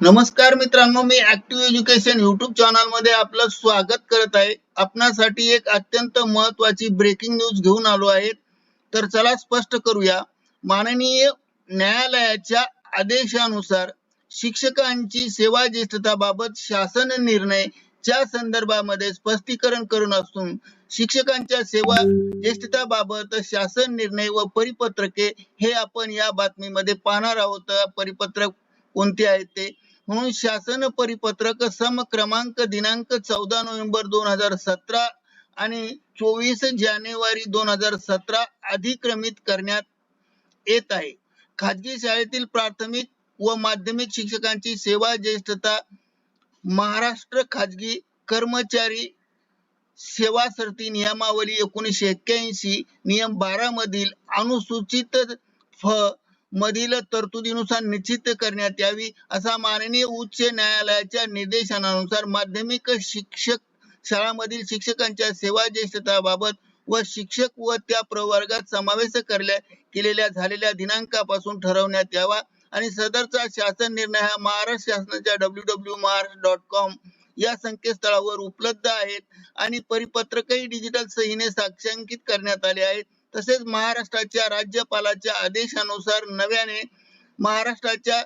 नमस्कार मित्रांनो मी ऍक्टिव्ह एज्युकेशन युट्यूब चॅनलमध्ये आपलं स्वागत करत आहे. आपणासाठी एक अत्यंत महत्वाची ब्रेकिंग न्यूज घेऊन आलो आहे. तर चला स्पष्ट करूया. माननीय न्यायालयाच्या आदेशानुसार शिक्षकांची सेवा ज्येष्ठताबाबत शासन निर्णय च्या संदर्भामध्ये स्पष्टीकरण करून असून शिक्षकांच्या सेवा ज्येष्ठताबाबत शासन निर्णय व परिपत्रके हे आपण या बातमीमध्ये पाहणार आहोत. परिपत्रक कोणते आहेत ते? म्हणून शासन परिपत्रक सम क्रमांक दिनांक चौदा नोव्हेंबर दोन हजार सतरा आणि चोवीस जानेवारी दोन हजार सतरा अधिक्रमित करण्यात येत आहे. खाजगी शाळेतील प्राथमिक व माध्यमिक शिक्षकांची सेवा ज्येष्ठता महाराष्ट्र खाजगी कर्मचारी सेवा सर्ती नियमावली एकोणीसशे एक्क्याऐंशी नियम बारा मधील अनुसूचित फ मधील तरतुदीनुसार निश्चित करण्यात यावी असा माननीय उच्च न्यायालयाच्या निर्देशनानुसार माध्यमिक शिक्षक शाळांमधील शिक्षकांच्या सेवा ज्येष्ठताबाबत व शिक्षक व त्या प्रवर्गात समावेश करल्या केलेल्या झालेल्या दिनांकापासून ठरवण्यात यावा आणि सदरचा शासन निर्णय हा महाराष्ट्र शासनाच्या W W Maharashtra dot com या संकेतस्थळावर उपलब्ध आहेत आणि परिपत्रकही डिजिटल सहीने साक्षांकित करण्यात आले आहेत. तसेच महाराष्ट्राच्या राज्यपालाच्या आदेशानुसार नव्याने महाराष्ट्राच्या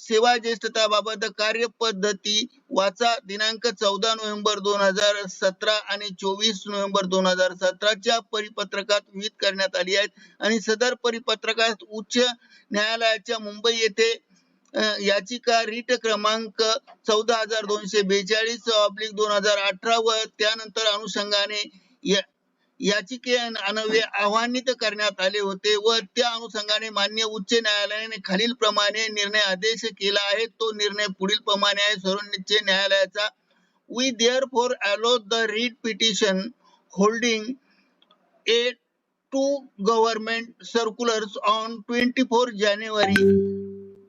सेवा ज्येष्ठताबाबत कार्यपद्धती वाचा दिनांक चौदा नोव्हेंबर दोन हजार सतरा आणि चोवीस नोव्हेंबर दोन हजार सतराच्या परिपत्रकात विहित करण्यात आली आहेत. आणि सदर परिपत्रकात उच्च न्यायालयाच्या मुंबई येथे याचिका रीट क्रमांक चौदा हजार दोनशे बेचाळीस ऑब्लिक दोन हजार अठरा व त्यानंतर अनुषंगाने याचिके अनवे आव्हानित करण्यात आले होते व त्या अनुषंगाने मान्य उच्च न्यायालयाने खालील प्रमाणे निर्णय आदेश केला आहे. तो निर्णय पुढील प्रमाणे आहे. सर्वोच्च न्यायालयाचा we therefore allow the writ petition holding a two government circulars on twenty four January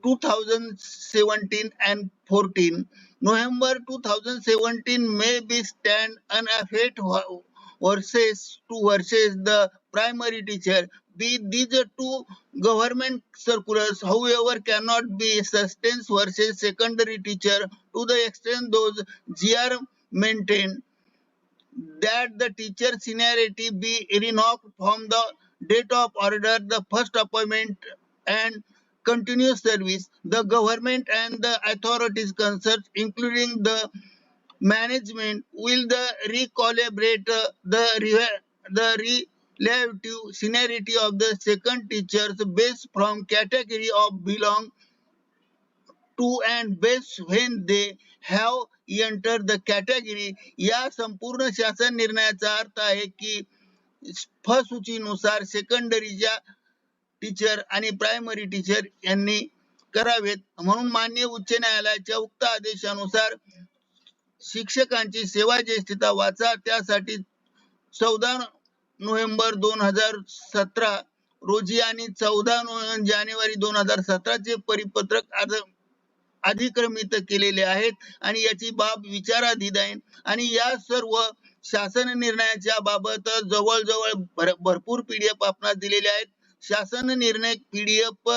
two thousand seventeen and fourteen November two thousand seventeen may be stand unaffected versus to versus the primary teacher. Be these two government circulars. However cannot be sustained versus secondary teacher. To the extent those gr maintain that the teacher seniority be revoked from the date of order the first appointment and continuous service, the government and the authorities concerned, including the management, will the recalibrate the the relative seniority of the second teachers based from category of belong to and based when they have entered the category या संपूर्ण शासन निर्णयाचा अर्थ आहे की फ सूचीनुसार सेकंडरीच्या टीचर आणि प्रायमरी टीचर यांनी करावेत म्हणून मान्य उच्च न्यायालयाच्या उक्त आदेशानुसार शिक्षकांची सेवा ज्येष्ठता वाचा. त्यासाठी चौदा नोव्हेंबर दोन हजार सतरा रोजी आणि चौदा जानेवारी दोन हजार सतराचे परिपत्रक आज अधिक्रमित केलेले आहेत आणि याची बाब विचाराधीन आहे. आणि या सर्व शासन निर्णयाच्या बाबत जवळजवळ भर, भरपूर पीडीएफ आपणास दिलेले आहेत. शासन निर्णय पीडीएफ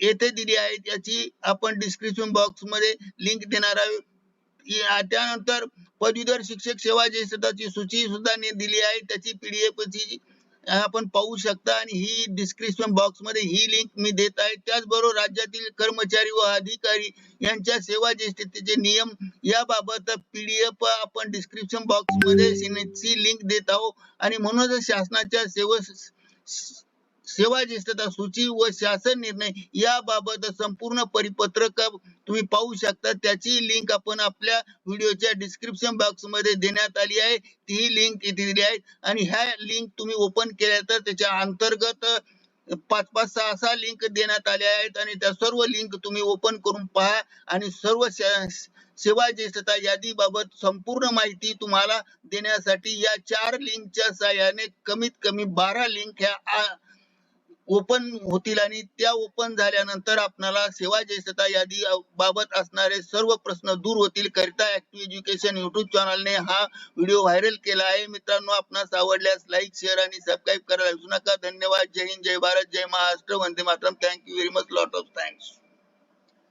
येथे दिली आहेत. याची आपण डिस्क्रिप्शन बॉक्समध्ये लिंक देणार आहोत. त्यानंतर पदवीधर शिक्षक सेवा ज्येष्ठताची सूची सुद्धा दिली आहे. त्याची पीडीएफची आपण पाहू शकता आणि ही डिस्क्रिप्शन बॉक्समध्ये ही लिंक मी देत आहे. त्याचबरोबर राज्यातील कर्मचारी व अधिकारी यांच्या सेवा ज्येष्ठतेचे नियम याबाबत पीडीएफ आपण डिस्क्रिप्शन बॉक्समध्ये लिंक देत आहोत. आणि म्हणूनच शासनाच्या सेवा सेवा ज्येष्ठता सूची व शासन निर्णय याबाबत संपूर्ण परिपत्रक तुम्ही पाहू शकता. त्याची लिंक आपण आपल्या व्हिडिओच्या डिस्क्रिप्शन बॉक्समध्ये देण्यात आली आहे. ती लिंक इथे दिली आहे. आणि ह्या लिंक तुम्ही ओपन केल्या तर त्याच्या अंतर्गत पाच पाच सहा सहा लिंक देण्यात आल्या आहेत. आणि त्या सर्व लिंक तुम्ही ओपन करून पहा. आणि सर्व सेवा ज्येष्ठता यादीबाबत संपूर्ण माहिती तुम्हाला देण्यासाठी या चार लिंकच्या सहाय्याने कमीत कमी बारा लिंक ह्या ओपन होतील आणि त्या ओपन झाल्यानंतर आपणाला सेवा ज्येष्ठता यादी बाबत असणारे सर्व प्रश्न दूर होतील करिता ऍक्टिव्ह एज्युकेशन युट्यूब चॅनलने हा व्हिडिओ व्हायरल केला आहे. मित्रांनो आपणास आवडल्यास लाईक शेअर आणि सबस्क्राईब करायला विसरू नका. धन्यवाद. जय हिंद जय भारत जय Maharashtra. Vande Mataram. Thank you very much lot of thanks